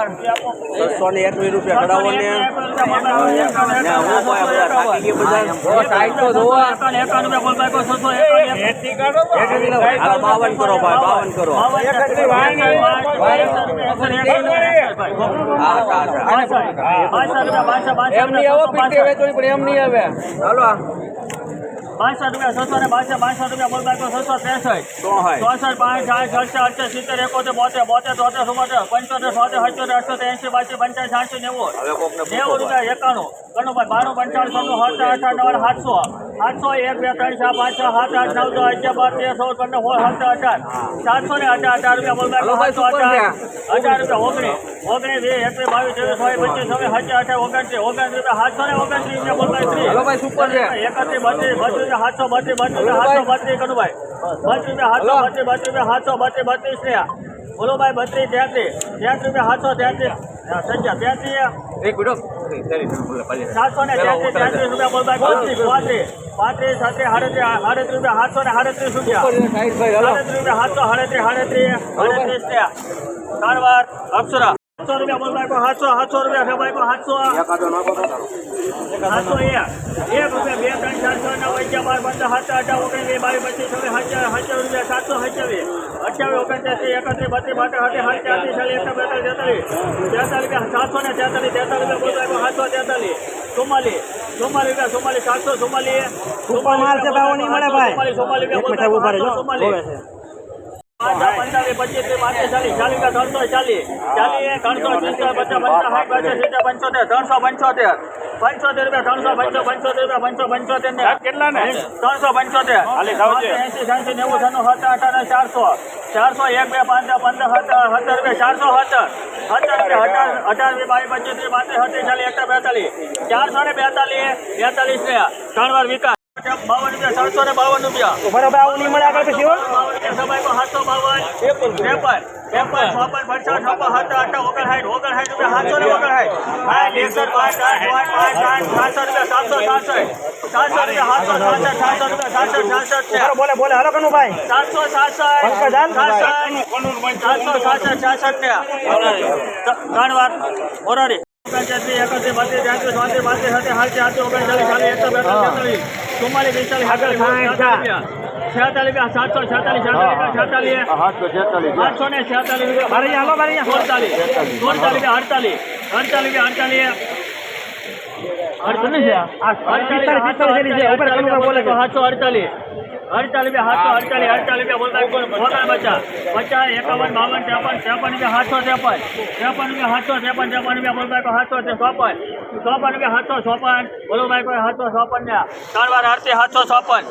છસો ને એકવીસ રૂપિયા કઢાવો ને. બાવન કરો ભાઈ બાવન કરો. એમની આવો પીટી પણ એમ નહીં આવે હાલો. બાસઠ રૂપિયા છસો ને બાસઠ બાસઠ રૂપિયા બોલ બાકો છસો ત્રેસઠ. ચોસઠ પાંચ સાઠ અડસઠ અડસઠ સિત્તેર એકોતેર બોતેર બોતેર તોતેર ચુમ્મોતેર પંચોતેર છોતેર સત્યોતેર અઠ્યોતેર એંસી બાસી પંચાસ સાતસો નેવું. નેવું રૂપિયા એકાણું. કણુભાઈ બાણું પંચાવન છન્નું સત્તર અઠાર નવ સાતસો. સાતસો એક બે ત્રણ ચાર પાંચ છ સાત આઠ નવ દસ અગિયાર બાર તેર ચૌદ પંદર સોળ સત્તર અઢાર સાતસો ને અઢાર અઢાર રૂપિયા બોલ બાકો ભાઈ, સાતસો અઢાર અઢાર રૂપિયા ઓગણીસ ઓગણીસ વીસ એકવીસ બાવીસ ત્રેવીસ પચીસ છવ્વીસ હજાર અઠાર ઓગણત્રીસ ઓગણત્રીસ રૂપિયા સાતસો ને ઓગણત્રીસ રૂપિયા બોલ બાકો ત્રીસ. હલો ભાઈ સુપર છે એકત્રીસ બત્રીસ બત્રીસ સાતસો બત્રીસ બત્રીસ સાતસો બત્રીસ બત્રીસ સાતસો બત્રીસ બત્રીસ સાતસો બત્રીસ બત્રીસ ને બોલો ભાઈ બત્રીસ તેત્રીસ. તેત્રીસ રૂપિયા સાતસો તેત્રીસ. સંજ્ઞા તેત્રીસ એક મિનિટ સાતસો ને તેત્રીસ તેત્રીસ રૂપિયા બોલ ભાઈ પાંત્રીસ પાંત્રીસ પાંત્રીસ છત્રીસ સાડત્રીસ સાડત્રીસ રૂપિયા સાતસો ને સાડત્રીસ રૂપિયા. સાડત્રીસ રૂપિયા સાતસો સાડત્રીસ સાડત્રીસ સાડત્રીસ કારવાર અપ્સરા. સાતસો રૂપિયા બોલ સાતસો સાતસો રૂપિયા છે ભાઈ સાતસો સાતસો એક. એક રૂપિયા બે ત્રણ ચાર છ નવ અગિયાર બાર પંદર સાત અઢાર ઓગણીસ બાવીસ પચીસ છવ્વીસ રૂપિયા સાતસો સત્યાવીસ. અઠ્યાવીસ ઓગણત્રીસ એકત્રીસ બત્રીસ બાર હાથે હાથ ચાલીસ ચાલીસ એક બેતાલીસ તેતાલીસ. તેતાલીસ સાતસો ને તેતાલીસ તેતાલીસ રૂપિયા બોલતા સાતસો તેતાલીસ. ચુમ્માલીસ. ચુમ્માલીસ રૂપિયા ચુમ્માલીસ સાતસો ચુમ્માલીસ. સુપર માલ છે ભાવ નહીં મળે ભાઈ. એક મિનિટ રૂપિયા ઊભા રહેજો. પચીસ પાંત્રીસ ચાલીસ ચાલીસ ત્રણસો ચાલીસ. ચાલીસ ત્રણસો પચાસ પચાસ પંચોતેર. ત્રણસો પંચોતેર. પંચોતેર રૂપિયા ત્રણસો પંચો પંચોતેર રૂપિયા પંચો પંચોતેર ને કેટલા ને? ત્રણસો પંચોતેર. એસી ત્રણસો નેવું છન્નું હતા અઠાર ચારસો. ચારસો એક બે પાંચ પંદર સત્તર સત્તર રૂપિયા ચારસો સત્તર. સત્તર રૂપિયા અઢાર અઢાર વીસ બાવીસ પચીસ ત્રીસ પાંત્રીસ ચાલીસ એકસો બેતાલીસ. ચારસો ને બેતાલીસ બેતાલીસ ને ત્રણ વાર વિકાસ. બાવન રૂપિયા ચારસો ને બાવન રૂપિયા બરાબર આવું નહીં મળે આગળ પછી સાતસો બાવન ત્રેપન ત્રેપન ચોપન પંચાવન છપ્પન સત્તર અઠાવન ઓગણસાઠ ઓગણસાઠ રૂપિયા સાતસો ને ઓગણસાઠ સાઠ એકસઠ પાંચ આઠ પાંચ પાંચ સાઠ સાતસો રૂપિયા સાતસો રૂપિયા રૂપિયા બોલે બોલે હલો કનુભાઈ સાતસો સાસઠ સાતસો સાસઠ સાસઠ ને ત્રણ વાર પંચ્યાસી એકત્રીસ બત્રીસ પાંત્રીસ સત્તર સાતસો આઠસો ઓગણચાલીસ ચાલીસ એકસો બેતાલીસ ચુમ્માલીસ પિસ્તાલીસ છેતાલીસ સાતસો છેતાલીસ છેતાલીસ આઠસો ને છેતાલીસ સુડતાલીસ સુડતાલીસ અડતાલીસ અડતાલીસ અડતાલીસ. અડતાલીસ અડતાલીસ અડતાલીસ અડતાલીસ બે સાતસો અડતાલીસ અડતાલીસ બે બોલતા બોલતા પચાસ એકાવન, બાવન, ત્રેપન ત્રેપન રૂપિયા સાતસો ત્રેપન. ત્રેપન રૂપિયા સાતસો ત્રેપન ત્રેપન રૂપિયા સાતસો છે, ચોપન. ચોપન રૂપિયા સાતસો ચોપન. બોલો ભાઈ કોઈ સાતસો ચોપન ને ત્રણ વાર આરતી સાતસો ચોપન.